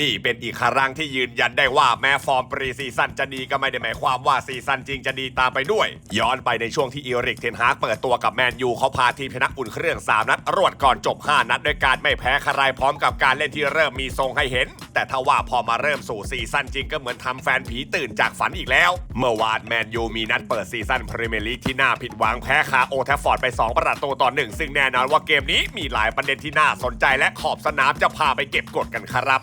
นี่เป็นอีกครั้งที่ยืนยันได้ว่าแม้ฟอร์มปรีซีซั่นจะดีก็ไม่ได้หมายความว่าซีซั่นจริงจะดีตามไปด้วย ย้อนไปในช่วงที่อีริกเทนฮากเปิดตัวกับแมนยูเขาพาทีมชนะอุ่นเครื่อง 3 นัด รวดก่อนจบ 5 นัดด้วยการไม่แพ้ใครพร้อมกับการเล่นที่เริ่มมีทรงให้เห็น แต่ถ้าว่าพอมาเริ่มสู่ซีซั่นจริงก็เหมือนทำแฟนผีตื่นจากฝันอีกแล้ว เมื่อวานแมนยูมีนัดเปิดซีซั่นพรีเมียร์ลีกที่น่าผิดหวังแพ้คาโอแทฟฟอร์ดไป 2 ประตูต่อหนึ่งซึ่งแน่นอนว่าเกมนี้มีหลายประเด็นที่น่าสนใจและขอบสนามจะพาไปเก็บกดกันครับ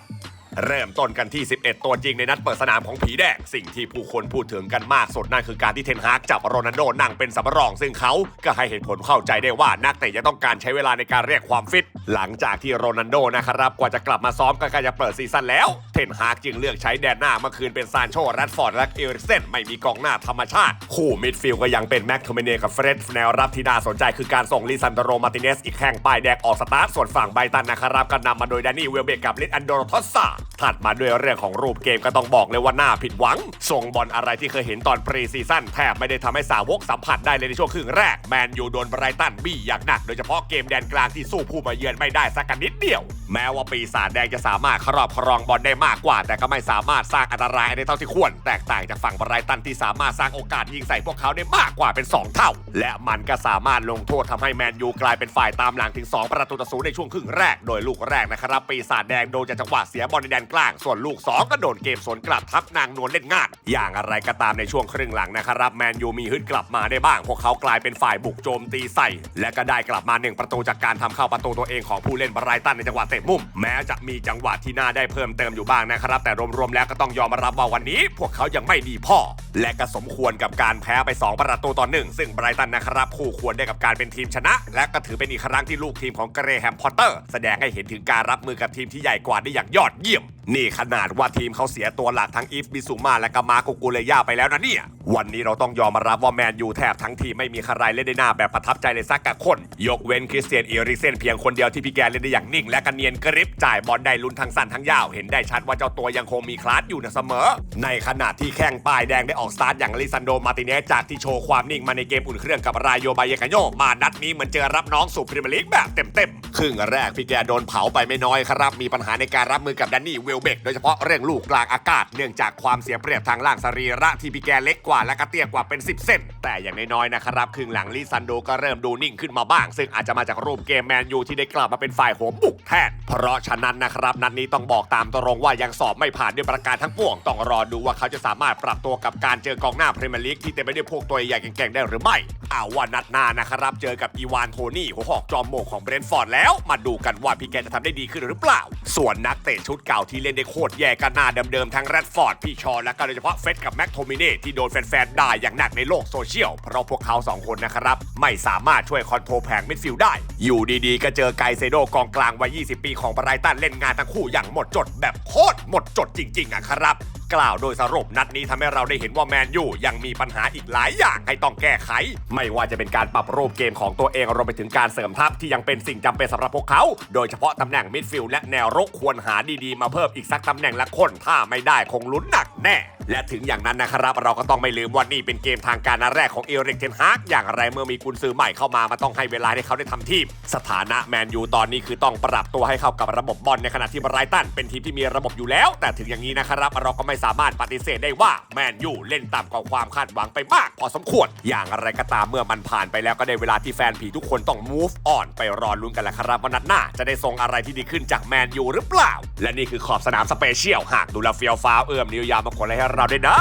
เริ่มต้นกันที่ 11 ตัวจริงในนัดเปิดสนามของผีแดง สิ่งที่ผู้คนพูดถึงกันมากสุดนั่นคือการที่เทนฮากจับโรนัลโดนั่งเป็นสำรอง ซึ่งเขาก็ให้เหตุผลเข้าใจได้ว่านักเตะจะต้องการใช้เวลาในการเรียกความฟิต หลังจากที่โรนัลโดนะครับกว่าจะกลับมาซ้อมก็ใกล้จะเปิดซีซั่นแล้ว เทนฮากจึงเลือกใช้แดนหน้าเมื่อคืนเป็นซานโชแรดฟอร์ดและเอริกเซนไม่มีกองหน้าธรรมชาติ คู่มิดฟิลด์ก็ยังเป็นแม็กโทเมเนกับเฟรดแนวรับที่น่าสนใจคือการส่งลิซันโดโรมาติเนสอีกแข่งป้ายแดงออกสตาร์ทส่วนฝั่งไบตันนะครับก็นำมาโดยแดนนี่เวลเบกกับลิสอันโดโรทอสซา ถัดมาด้วยเรื่องของรูปเกมก็ต้องบอกเลยว่าน่าผิดหวัง ส่งบอลอะไรที่เคยเห็นตอนปรีซีซั่นแทบไม่ได้ทำให้สาวกสัมผัสได้เลยในช่วงครึ่งแรกแมนยูโดนไบรตันบี้อย่างหนักโดยเฉพาะเกมแดนกลางที่สู้ผู้มาเยือนไม่ได้สักกันนิดเดียว แม้ว่าปีศาจแดงจะสามารถครอบครองบอลได้มากกว่า แต่ก็ไม่สามารถสร้างอันตรายได้เท่าที่ควร แตกต่างจากฝั่งไบรตันที่สามารถสร้างโอกาสยิงใส่พวกเขาได้มากกว่าเป็น 2 เท่า และมันก็สามารถลงโทษทำให้แมนยูกลายเป็นฝ่ายตามหลังถึง 2 ประตูต่อศูนย์ในช่วงครึ่งแรกโดยลูกแรกนะครับปีศาจแดงโดนจากจังหวะเสียบอลในแดนกลาง ส่วนลูก 2 ก็โดนเกมสวนกลับทับนางนวลเล่นงาน อย่างอะไรก็ตามในช่วงครึ่งหลังนะครับแมนยูมีฮึดกลับมาได้บ้าง พวกเขากลายเป็นฝ่ายบุกโจมตีใส่ และก็ได้กลับมาหนึ่งประตูจากการทำเข้าประตูตัวเองของผู้เล่นบรายตันในจังหวะเตะมุม แม้จะมีจังหวะที่น่าได้เพิ่มเติมอยู่บ้างนะครับ แต่รวมๆแล้วก็ต้องยอมรับว่าวันนี้ พวกเขายังไม่ดีพอและก็สมควรกับการแพ้ไป 2 ประตูต่อหนึ่งซึ่งไบรตันนะครับคู่ควรได้กับการเป็นทีมชนะ และก็ถือเป็นอีกครั้งที่ลูกทีมของเกรแฮมพอตเตอร์ แสดงให้เห็นถึงการรับมือกับทีมที่ใหญ่กว่าได้อย่างยอดเยี่ยม นี่ขนาดว่าทีมเขาเสียตัวหลักทั้งอีฟบิซูมาและก็มาโกกูเลยาไปแล้วนะเนี่ย วันนี้เราต้องยอมรับว่าแมนยูแทบทั้งทีมไม่มีใครเล่นได้หน้าแบบประทับใจเลยสักกับคน ยกเว้นคริสเตียนเอริเซนเพียงคนเดียวที่พี่แกเล่นได้อย่างนิ่ง และก็เนียนกริบจ่ายบอลได้ลุ้นทั้งสั้นทั้งยาว เห็นได้ชัดว่าเจ้าตัวยังคงมีคลาสอยู่นะเสมอ ในขณะที่แข้งป้ายแดงได้ออกสตาร์ทอย่างลิซันโดมาติเนสจากที่โชว์ความนิ่งมาในเกมอุ่นเครื่องกับรายโยบายเยกาโยมานัดนี้เหมือนเจอรับน้องสู่พรีเมียร์ลีกแบบเต็มๆครึ่งแรกพี่แกโดนเผาไปไม่น้อยครับ มีปัญหาในการรับมือกับแดนนี่เวลเบกโดยเฉพาะเรื่องลูกกลางอากาศ เนื่องจากความเสียเปรียบทางล่างสรีระที่พี่แกเล็กกว่าและก็เตี้ยกว่าเป็น 10 เซนแต่อย่างน้อยๆนะครับครึ่งหลังลิซันโดก็เริ่มดูนิ่งขึ้นมาบ้าง ซึ่งอาจจะมาจากรูปเกมแมนยูที่ได้กลับมาเป็นฝ่ายโหมบุกแทนเพราะฉะนั้นนะครับนัดนี้ต้องบอกตามตรงว่ายังสอบไม่ผ่านด้วยประการทั้งปวงต้องรอดูว่าเขาจะสามารถปรับตัวกับการเจอกองหน้าพรีเมียร์ลีกที่เต็มไปด้วยพวกตัวใหญ่ๆเก่งๆได้หรือไม่เอาว่านัดหน้านะครับเจอกับอีวานโทนี่หัวหอกจอมโมงของเบรนฟอร์ดแล้ว มาดูกันว่าพี่แกจะทำได้ดีขึ้นหรือเปล่า ส่วนนักเตะชุดเก่าที่เล่นได้โคตรแย่กันหน้าเดิมๆทั้งแรดฟอร์ดพี่ชอและก็โดยเฉพาะเฟสกับแม็กโทมิเน่ที่โดนแฟนๆด่าอย่างหนักในโลกโซเชียลเพราะพวกเขาสองคนนะครับไม่สามารถช่วยคอนโทรลแผงมิดฟิลด์ได้ อยู่ดีๆ ก็เจอไกเซโดกองกลางวัย 20 ปีของไบรตันเล่นงานทั้งคู่อย่างหมดจดแบบโคตรหมดจดจริงๆอะครับ กล่าวโดยสรุปนัดนี้ทำให้เราได้เห็นว่าแมนยูยังมีปัญหาอีกหลายอย่างให้ต้องแก้ไข ไม่ว่าจะเป็นการปรับรูปเกมของตัวเองรวมไปถึงการเสริมทัพที่ยังเป็นสิ่งจำเป็นสำหรับพวกเขา โดยเฉพาะตำแหน่งมิดฟิลด์และแนวรุกควรหาดีๆมาเพิ่มอีกสักตำแหน่งละคนถ้าไม่ได้คงลุ้นหนักแน่ และถึงอย่างนั้นนะครับ เราก็ต้องไม่ลืมว่านี่เป็นเกมทางการนัดแรกของเอริกเทนฮากอย่างไรเมื่อมีกุนซือใหม่เข้ามามันต้องให้เวลาให้เขาได้ทำทีม สถานะแมนยูตอนนี้คือต้องปรับตัวให้เข้ากับระบบบอลในขณะที่ไบรตันเป็นทีมที่มีระบบอยู่แล้ว แต่ถึงอย่างนี้นะครับเราก็ไม่สามารถปฏิเสธได้ว่าแมนยูเล่นต่ำกว่าความคาดหวังไปมาก พอสมควร อย่างไรก็ตามเมื่อมันผ่านไปแล้วก็ได้เวลาที่แฟนผีทุกคนต้อง move on ไปรอลุ้นกันแล้วครับว่านัดหน้า จะได้ทรงอะไรที่ดีขึ้นจากแมนยูหรือเปล่า และนี่คือขอบสนามสเปเชียลหากดูแลเฟียวฟ้าเอื้อมนิ้วยาวมาค์ให้เราด้วยนะ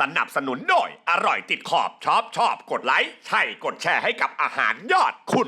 สนับสนุนโดยอร่อยติดขอบชอบชอบกดไลค์ ใช่กดแชร์ให้กับอาหารยอดคุณ